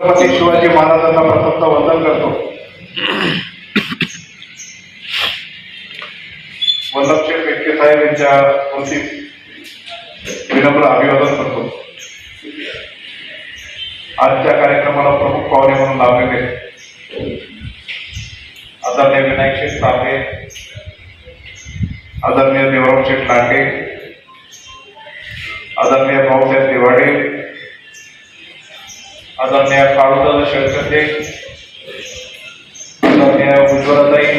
छत्रपती शिवाजी महाराजांना प्रथमतः वंदन करतो. वल्लभशेठ पेटके साहेब यांच्या मूर्ती विनम्र अभिवादन करतो. आजच्या कार्यक्रमाला प्रमुख पाहुणे म्हणून लाभलेले आदरणीय विनायक शेठ तांबे आदरणीय देवराव शेठ लांडे आदरणीय भाऊसाहेब दिवाडे आदरणीय काळूदादा शेळकटे आदरणीय उज्ज्वलताई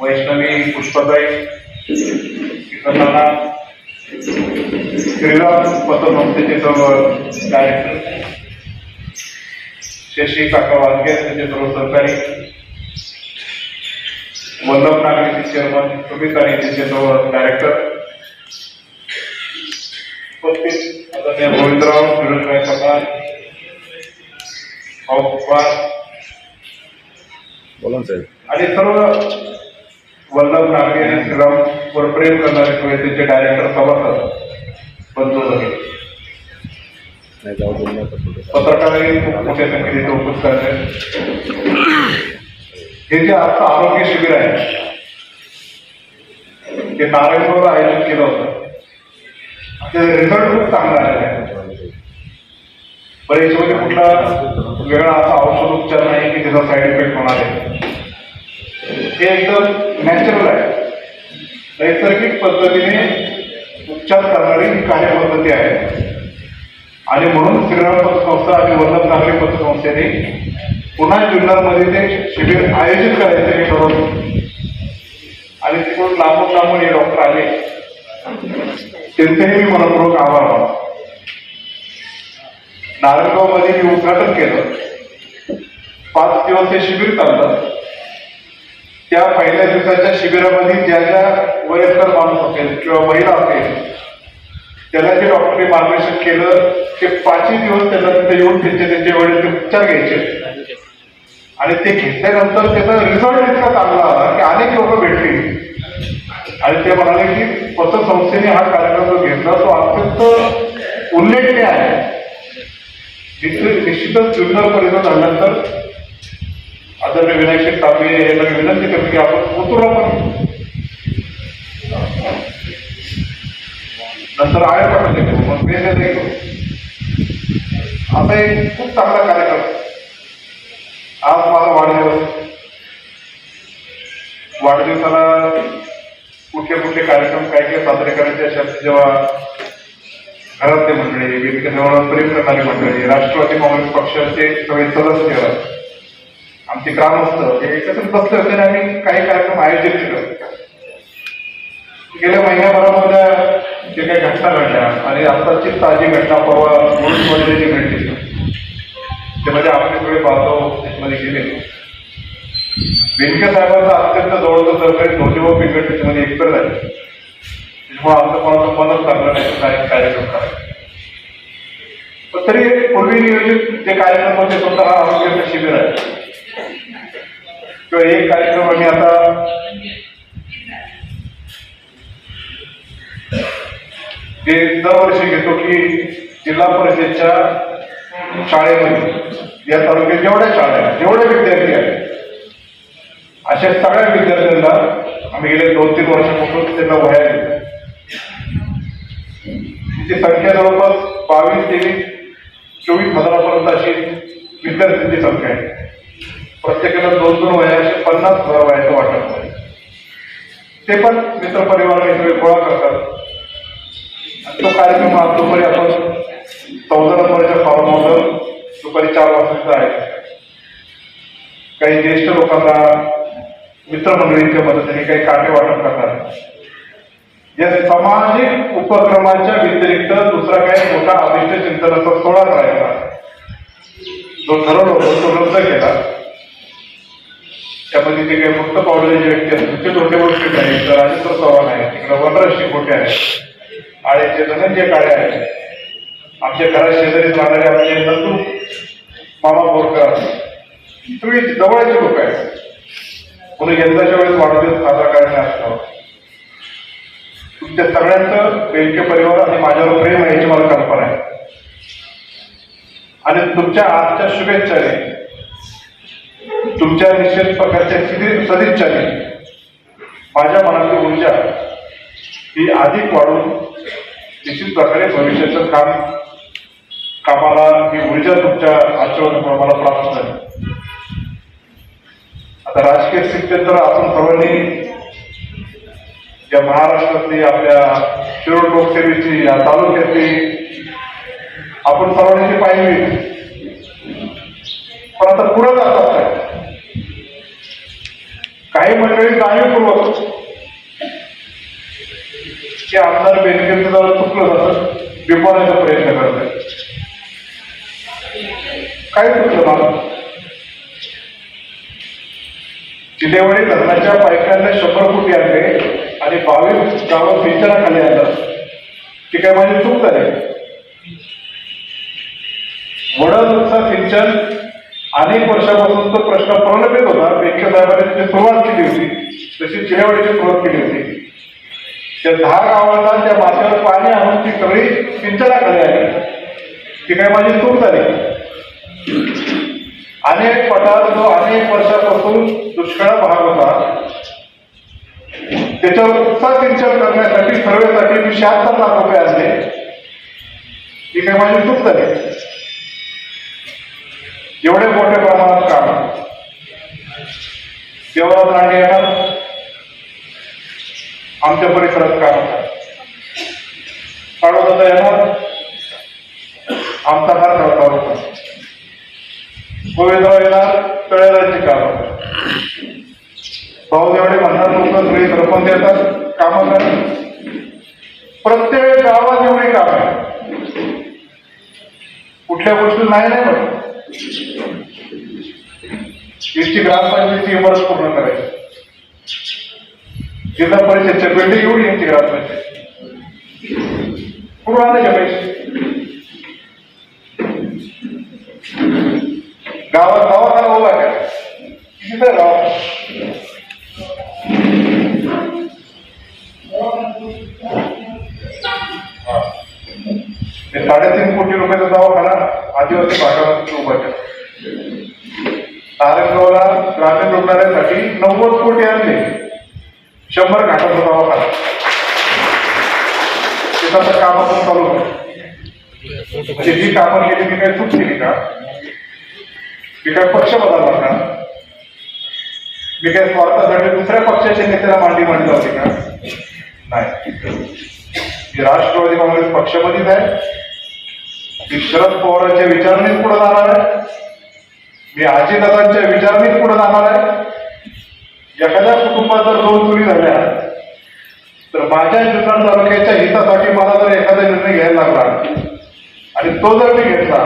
वैष्णवी पुष्पताई किशोरनाना श्रीराम पतसंस्थेचे सर्व डायरेक्टर शशी काका वानगे त्यांचे सर्व सहकारी वल्लभ नागरीचे चेअरमन सुमित आणि त्यांचे सर्व डायरेक्टर उपस्थित आदरणीय गोविंदराव फिरोजभाई पठाण भाऊ बोला साहेब. आणि सर्व वल्लभ नागरी आणि श्रीराम वर प्रेम करणारे त्यांचे डायरेक्टर सभासद बंधू खूप मोठ्या संख्येने इथे उपस्थित आहेत हे जे आजचं आरोग्य शिबिर आहे ते नारायणगावला आयोजित केलं होतं. त्याचा रिझल्ट खूप चांगला आहे. पण याच्यामध्ये कुठला वेगळा असा औषध उपचार नाही की त्याचा साईड इफेक्ट होणार आहे. हे एकदम नॅचरल आहे. नैसर्गिक पद्धतीने उपचार करणारी ही कार्यपद्धती आहे. आणि म्हणून श्रीराम पतसंस्था आणि वल्लभ नागरी पतसंस्थेने पुन्हा जुन्नरमध्ये ते शिबिर आयोजित करायचं हे ठरवलं आणि तिकडून लांबून लांबून हे डॉक्टर आले. त्यांचेही मी मनपूर्वक आभार मानतो. नारायणगावमध्ये मी उद्घाटन केलं. पाच दिवस हे शिबिर चाललं त्या पहिल्या दिवसाच्या शिबिरामध्ये ज्या ज्या वयस्कर माणूस असेल किंवा महिला असेल त्याला जे डॉक्टरने मार्गदर्शन केलं ते पाचही दिवस त्यांना तिथे येऊन त्यांचे त्यांचे वडील ते उपचार घ्यायचे. आणि ते घेतल्यानंतर त्याचा रिझल्ट इतका चांगला आला की अनेक लोक भेटली. आणि ते म्हणाले की पतसंस्थेने हा कार्यक्रम जो घेतला तो अत्यंत उल्लेखनीय आहे. निश्चितच जुन्नर परिसर झाल्यानंतर आदरणीय विनायक शेठ तांबे यांना विनंती करतो की आपण उतरला पण नंतर आया पाठवले करू मग वेगळे नाही करू असा एक खूप चांगला कार्यक्रम. आज माझा वाढदिवस. वाढदिवसाला कुठले कुठले कार्यक्रम काय काय साजरे करायचे अशा जेव्हा घरातले मंडळी वेदिकेजवळ प्रेम करणारी मंडळी राष्ट्रवादी काँग्रेस पक्षाचे सगळे सदस्य आमचे ग्रामस्थ हे एकत्रित बसले होते आणि आम्ही काही कार्यक्रम आयोजित केले गेल्या महिन्याभरामध्ये जे काही घटना घडल्या आणि आत्ताची ताजी घटना परवा मुळशीमध्ये जी घडली त्यामध्ये म्हणजे आपले सगळे बांधव त्याच्यामध्ये गेले. बेनके साहेबांचा अत्यंत जवळचं सहकारी धोनीभाऊ पिंगट त्याच्यामध्ये एकतर झाले. त्याच्यामुळे आमचं कोणाचं मनच लागलं नाही कार्यक्रम करायचा. पण तरी पूर्वी नियोजित जे कार्यक्रम होते तो हा आरोग्याचं शिबिर आहे. किंवा एक कार्यक्रम आम्ही आता ते दरवर्षी घेतो की जिल्हा परिषदच्या शाळेमध्ये या तालुक्यात जेवढ्या शाळा आहेत जेवढे विद्यार्थी आहेत अशा सगळ्या विद्यार्थ्यांना आम्ही गेले दोन तीन वर्षापासून त्यांना वह्या तिची संख्या जवळपास बावीस तेवीस चोवीस हजारापर्यंत अशी विद्यार्थ्यांची संख्या आहे. प्रत्येकाला दोन दोन वयाचे असे पन्नास हजार वयाचं वाटप आहे ते पण मित्रपरिवार सगळे गोळा करतात. तो कार्यक्रम आज दुपारी आपण चौदा नंबरच्या फॉर्म हाऊसवर दुपारी चार वाजता आहे. काही ज्येष्ठ लोकांना मित्रमंडळींच्या मदतीने काही काटे वाटप करतात. या सामाजिक उपक्रमाच्या व्यतिरिक्त दुसरा काही मोठा अभिष्ट चिंतनाचा सोहळा करायचा जो ठरवला होता तो रद्द केला. त्यामध्ये जे काही मुक्त पावलेले व्यक्ती आहेत ते डोके गोष्टी आहेत राजेंद्र चव्हाण आहे तिकडे वनराज शिकोटे आहे आळेचे धनंजय काळे आहे आमच्या घरा शेजारी राहणारे आमचे नंदू मामा बोरकर तुम्ही जवळचे लोक आहेत. म्हणून यंदाच्या वेळेस वाढदिवस साजरा करण्यास तुमच्या सगळ्यांचं बेलके परिवार आणि माझ्यावर प्रेम आहे याची मला कल्पना आहे. आणि तुमच्या आजच्या शुभेच्छाने तुमच्या निश्चित प्रकारच्या सदिच्छाने माझ्या मनातली ऊर्जा ही अधिक वाढून निश्चित प्रकारे भविष्याचं काम कामाला ही ऊर्जा तुमच्या आशीर्वादामुळे मला प्राप्त झाली. आता राजकीय स्थितीत तर आपण सर्वांनी या महाराष्ट्रातली आपल्या शिरोड लोकसेवेची या तालुक्यातली आपण सर्वांनी ती पाहिली. पण आता पुढे जातात काय काही मंडळी जाणीवपूर्वक की आमदार बेनकेचं जरा चुकलं जातं. विपवण्याचा प्रयत्न करत आहे काय चुकलं मला. चिलेवाडी धरणाच्या पाईपलाईनला शंभर कोटी आणले आणि बावीस गावं सिंचनाखाली आणलं ती काय माझी चूक झाली? वडलचा सिंचन अनेक वर्षापासून तो प्रश्न प्रलंबित होता. बेंके साहेबांनी त्याची सुरुवात केली होती. तशी चिरेवाडीची सुरुवात केली होती. त्या दहा गावांना त्या माथ्यावर पाणी आणून ती सगळी सिंचनाखाली आली. ती काय माझी चूक झाली? अनेक पटार जो अनेक वर्षापासून दुष्काळ भाग होता. त्याच्यावर उपसा करण्यासाठी सर्वेसाठी मी शहात्तर लाख रुपये आणले ही काय माझी चूक झाली? एवढे मोठ्या प्रमाणात काम. तेव्हा दांडे येणार. आमच्या परिसरात काम काळोदादा येणार. आमचा हात करता होता गोविंदराव येणार. तळेराची काम. भाऊ एवढे म्हणणार लोक सगळे सरपंच येतात कामं करतात. प्रत्येक गावात एवढी काम आहे कुठल्या गोष्टी नाही नाही म्हणत. यांची ग्रामपंचायतीची इमारत पूर्ण करायची. जिल्हा परिषदच्या बिल्डिंग एवढी यांची ग्रामपंचायत पूर्ण आणायचे पैसे. गावात दवाखाना उभा करा किती गावात. ते साडेतीन कोटी रुपयाचा दवाखाना आदिवासी भागामध्ये उभा केला नारायणगावला ग्रामीण रुग्णालयासाठी नव्वद कोटी आणले. शंभर घाटाचा दवाखाना त्याचं काम आपण चालू आहे. म्हणजे जी कामं केली ती काही चूक केली का? मी काय पक्ष बदलला का? मी काय स्वार्थासाठी दुसऱ्या पक्षाच्या नेत्याला मांडी मांडली होती का? नाही. राष्ट्रवादी काँग्रेस पक्षामध्येच आहे. ती शरद पवारांच्या विचारणीत पुढे जाणार आहे. मी आजीदादांच्या विचारणीत पुढे जाणार आहे. एखाद्या कुटुंबात जर दोन चोरी झाल्या तर माझ्या जुन्नर तालुक्याच्या हितासाठी मला जर एखादा निर्णय घ्यायला लागला आणि तो जर मी घेतला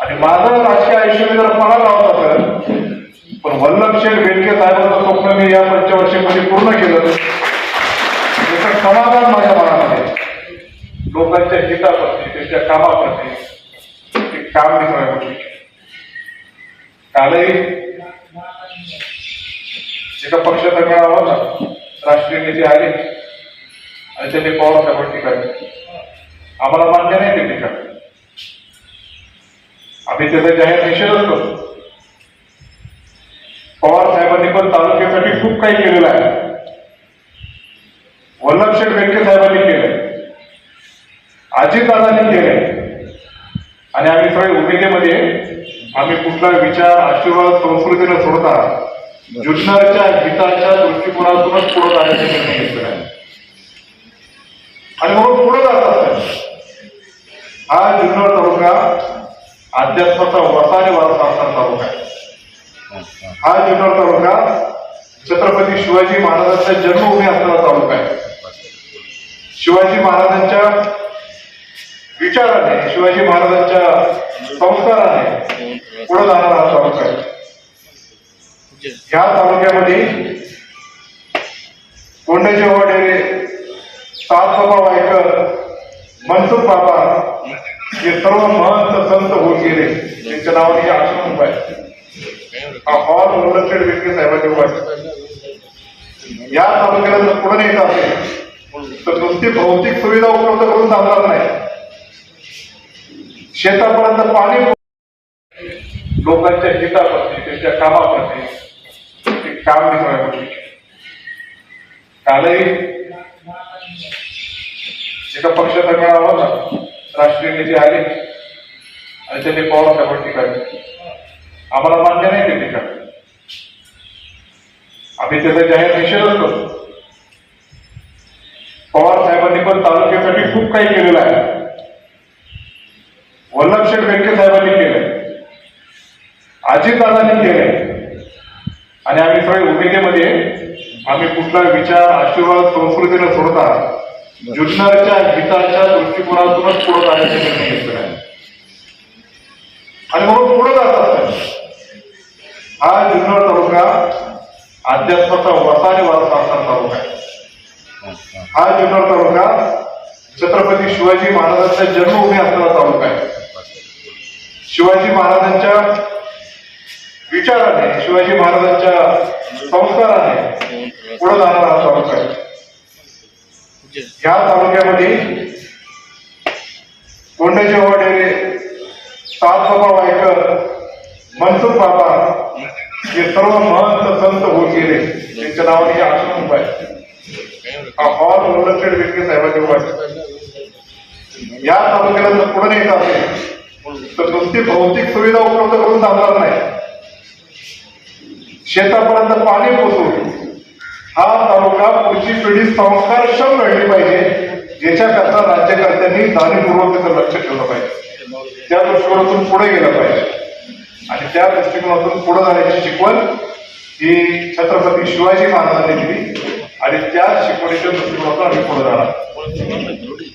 आणि माझं राजकीय आयुष्य मी जर मला लावत असेल पण वल्लभ शेठ बेडके साहेबांचं स्वप्न मी या पंचवर्षीमध्ये पूर्ण केलं त्याचं समाधान माझ्या मनामध्ये लोकांच्या हिताप्रती त्यांच्या कामाप्रती ते काम मी कालही एका पक्षाचा मेळावा होता राष्ट्रीय नेते आले आणि त्यांनी पवार साहेबांची टीका आम्हाला मान्य नाही ते टीका आम्ही त्याचा जाहीर निषेधच करतो. पवार साहेबांनी पण तालुक्यासाठी खूप काही केलेलं आहे. वल्लभशेठ बेटके साहेबांनी केलंय. अजितदादांनी केलंय. आणि आम्ही सगळे उमेदीमध्ये आम्ही कुठला विचार आशीर्वाद संस्कृतीला सोडता जुन्नरच्या हिताच्या दृष्टिकोनातूनच पुढे जाण्याचा निर्णय घेतलेला आहे. आणि म्हणून पुढे जात हा जुन्नर तालुका अध्यात्माचा वसा आणि वारसा असणारा तालुका आहे. हा जुन्नर तालुका छत्रपती शिवाजी महाराजांच्या जन्मभूमी असणारा तालुका आहे. शिवाजी महाराजांच्या विचाराने शिवाजी महाराजांच्या संस्काराने पुढे जाणारा हा तालुका आहे. ह्या तालुक्यामध्ये कोंडाचे वडेरे सात वायकर मनसुख बाबा हे सर्व महंत संत होत गेले. त्यांच्या नावाने हे आश्रम उभा आहे. हा हॉल मुलखेड बेटके साहेबांनी उभा आहे. या तालुक्याला जर पुढे येत असेल तर नुसती भौतिक सुविधा उपलब्ध करून चालणार नाही. शेतापर्यंत पाणी लोकांच्या हिताप्रती त्यांच्या कामाप्रती ते काम निघावे कालही एका पक्षाचा मेळावा होता. राष्ट्रीय नेते आले आणि त्यांनी पवार साहेबांवर टीका आम्हाला मान्य नाही ते टीका. आम्ही त्याचा जाहीर निषेधच करतो पवार साहेबांनी पण खूप काही केलेलं आहे. वल्लभशेठ बेनके साहेबांनी केलंय. अजितदादांनी केलंय. आणि आम्ही सगळे उमेदीमध्ये आम्ही कुठला विचार आशीर्वाद संस्कृतीने सोडता जुन्नरच्या हिताच्या दृष्टिकोनातूनच पुढे जाण्याचे निर्णय घेतलेला आहे. आणि म्हणून पुढे जात हा जुन्नर तालुका अध्यात्माचा वसा आणि वारसा असणारा तालुका आहे. हा जुन्नर तालुका छत्रपती शिवाजी महाराजांच्या जन्मभूमी असणारा तालुका आहे शिवाजी महाराजांच्या विचाराने शिवाजी महाराजांच्या संस्काराने पुढे जाणारा हा तालुका आहे. ह्या तालुक्यामध्ये कोंडजेवा डेरे सातबाबा वायकर मनसुख बाबा हे सर्व महंत संत होत गेले. त्यांच्या नावाने हे आश्रम उभा आहे. हा हॉल वल्लभशेठ विखे साहेबांनी उभा आहे. या तालुक्याला जर पुढे न्यायचं असेल. तर नुसती भौतिक सुविधा उपलब्ध करून चालणार नाही. शेतापर्यंत पाणी पोचवून हा तालुका पुढची पिढी संस्कारक्षम घडली पाहिजे याच्याकरता राज्यकर्त्यांनी जाणीवपूर्वक त्याचं लक्ष ठेवलं पाहिजे. त्या दृष्टिकोनातून पुढे गेलं पाहिजे. आणि त्या दृष्टिकोनातून पुढे जाण्याची शिकवण ही छत्रपती शिवाजी महाराजांनी दिली. आणि त्या शिकवणीच्या दृष्टिकोनातून आम्ही पुढे जाणार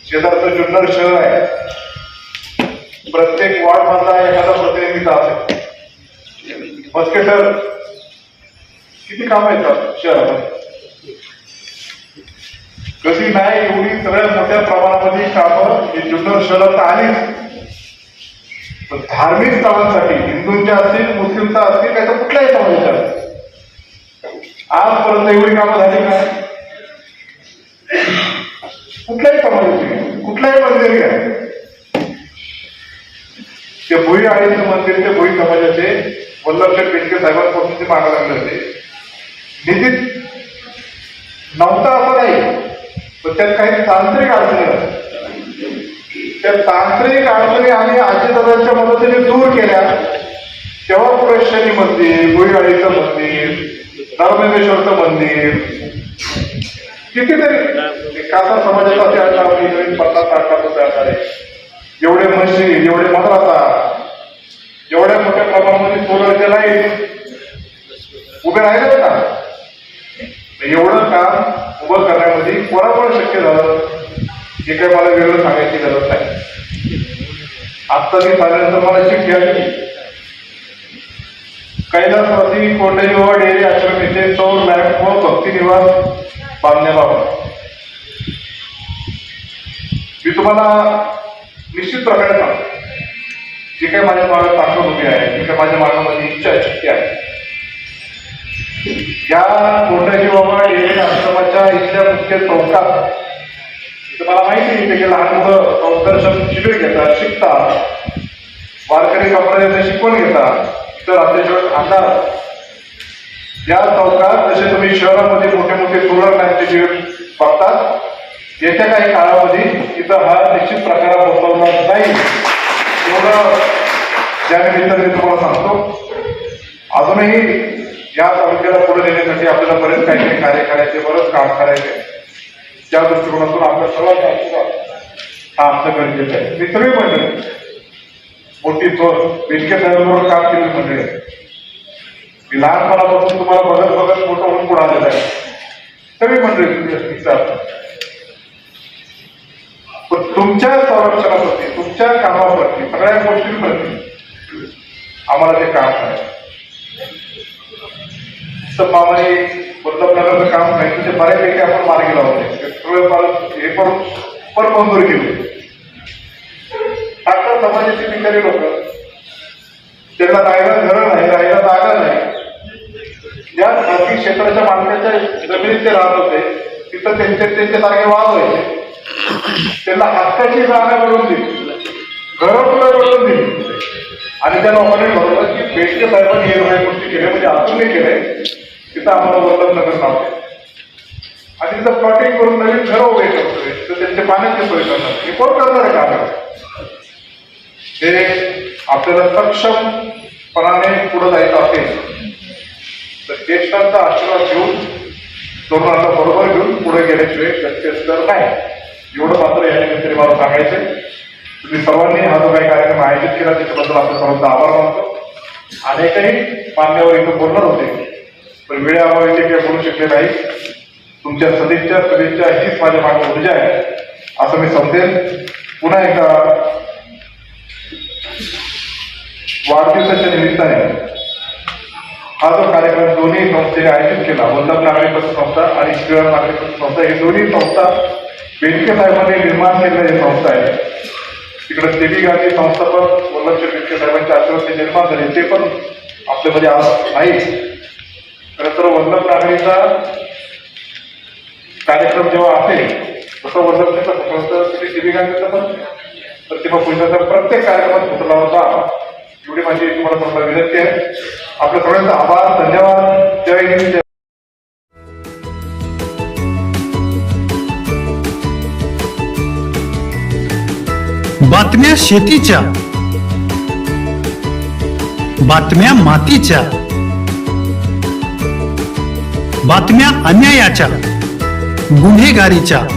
शेजारचं जुन्नर शहर आहे. प्रत्येक वार्ड मधला एखादा प्रतिनिधी असेल. मस्केटर किती काम आहेत शहरामध्ये? कधी नाही एवढी सगळ्यात मोठ्या प्रमाणामध्ये कामं हे जुन्नर शहरात आलीच. धार्मिक स्थळांसाठी हिंदूंच्या असतील मुस्लिमचा असतील काय तर कुठल्याही समाजाच्या आजपर्यंत एवढी कामं झाली काय कुठल्याही समाजाची कुठल्याही मंदिर घ्या ते भुई आळीचं मंदिर ते भुई समाजाचे वल्लभशेठ बेटके साहेबांपासून ते मागा लागले होते. निधीत नव्हता असं नाही पण त्यात काही तांत्रिक अडचणी त्या तांत्रिक अडचणी आम्ही अजितदादांच्या मदतीने दूर केल्या तेव्हा पुरेशनी मंदिर भुईवाडीचं मंदिर धर्मेश्वरचं मंदिर कितीतरी कासा समाजाचा त्या काळामध्ये तरी पन्नास साठ होते आधारे एवढे मशीद एवढे मद्रासा एवढ्या मोठ्या प्रमाणामध्ये सोलरचे लाइट उभे राहिले का एवढं काम उभं करण्यामध्ये कोणाकोण शक्य झालं? हे काही मला वेगळं सांगायची गरज नाही. आत्ता मी झाल्यानंतर मला चिठ्ठी आली कैलासवासी कोंडेजीवा डेअरी आश्रम येथे सौर लॅब व भक्ती निवास बांधण्याबाबत मी तुम्हाला निश्चित प्रकारे सांगतो. जी काही माझ्या मागे ताकद उभी आहे जी काही माझ्या मागामध्ये इच्छा शक्ती आहे. या कोंडाजी बाबा डेअरी आश्रमाच्या इथल्या मुख्य चौकात तुम्हाला माहिती आहे की लहान मुलं संदर्शन शिबिर घेतात शिकतात. वारकरी संप्रदायाचं शिकवण घेतात. तर आपल्याशिवाय अंधार. या चौकात जसे तुम्ही शहरामध्ये मोठे मोठे सोलर लॅम्पचे शिबिर बघतात येत्या काही काळामध्ये इथं हा निश्चित प्रकारात बसवला नाही. एवढं या मी तुम्हाला सांगतो. अजूनही या तालुक्याला पुढे नेण्यासाठी आपल्याला बरेच काही कार्य करायचे बरंच काम करायचे. त्या दृष्टिकोनातून आपल्या सर्वांचा हा आमचा गरजेचं आहे. मी सगळी मंडळी मोठी थोर बेटके साहेबांबरोबर काम केली मंडळी. आहे. मी लहानपणापासून तुम्हाला बघत बघत मोठं होऊन पुढे आलेलं आहे. तरी म्हणजे तुम्ही पण तुमच्या संरक्षणाप्रती तुमच्या कामाप्रती सगळ्या गोष्टींप्रती आम्हाला ते काम करायचं. तर मामाने काम नाही ते बऱ्यापैकी आपण मार्गी लावले ते सगळे हे पण पण मंजूर केले. टाकतात समाजाची बिचारी लोक त्यांना राहायला घर नाही राहायला जागा नाही या खाजगी क्षेत्राच्या मालकाच्या जमिनीत ते राहत होते. तिथं त्यांचे त्यांचे सारखे वाद व्हायचे. त्यांना हक्काची जागा मिळून दिली. गरम करून दिली. आणि त्या लोकांनी ठरवलं की बेटके साहेबांनी हे सगळ्या गोष्टी केल्या म्हणजे आपण नाही केलंय. तिथं आम्हाला वर्तन नगर आहे. आणि तिथं प्लॉटिंग करून नवीन घरं उभे करतोय तर त्यांच्या पाण्याची सोय करणार हे कोण करणार आहे काम? हे आपल्याला सक्षमपणाने पुढे जायचं असेल तर ज्येष्ठांचा आशीर्वाद घेऊन तरुणांना बरोबर घेऊन पुढे गेल्याशिवाय तर नाही एवढं मात्र या निमित्ताने मला सांगायचंय. तुम्ही सर्वांनी हा जो काही कार्यक्रम आयोजित केला त्याच्याबद्दल आपल्या सर्वांचा आभार मानतो. अनेकही मान्यवर इथं बोलणार होते पण वेळेअभावी ते काही बोलू शकले नाही तुमच्या सदिच्छा शुभेच्छा हीच माझ्या मागे ऊर्जा आहे असं मी समजेल. पुन्हा एकदा वाढदिवसाच्या निमित्ताने हा जो कार्यक्रम दोन्ही संस्थेने आयोजित केला वल्लभ नागरी पतसंस्था आणि श्रीराम नागरी पतसंस्था ही दोन्ही संस्था बेडके साहेबांनी निर्माण केलेल्या संस्था आहे. तिकडे सेबी गांधी संस्थापक वल्लभच्या बेडके साहेबांच्या आशीर्वाद निर्माण झाले. ते पण आपल्यामध्ये आज नाही खरं तर वल्लभ नागरीचा कार्यक्रम जेव्हा असेल तसं वल्लभ संस्था श्री सेबी गांधीचा पण प्रतिभा पुरुषाचा प्रत्येक कार्यक्रमात पुतळा होता. एवढी माझी तुम्हाला तुम्हाला विनंती आहे. आपल्या सगळ्यांचा आभार धन्यवाद. जय हिंद बातम्या शेतीच्या. बातम्या मातीच्या. बातम्या अन्यायाच्या. गुन्हेगारीच्या.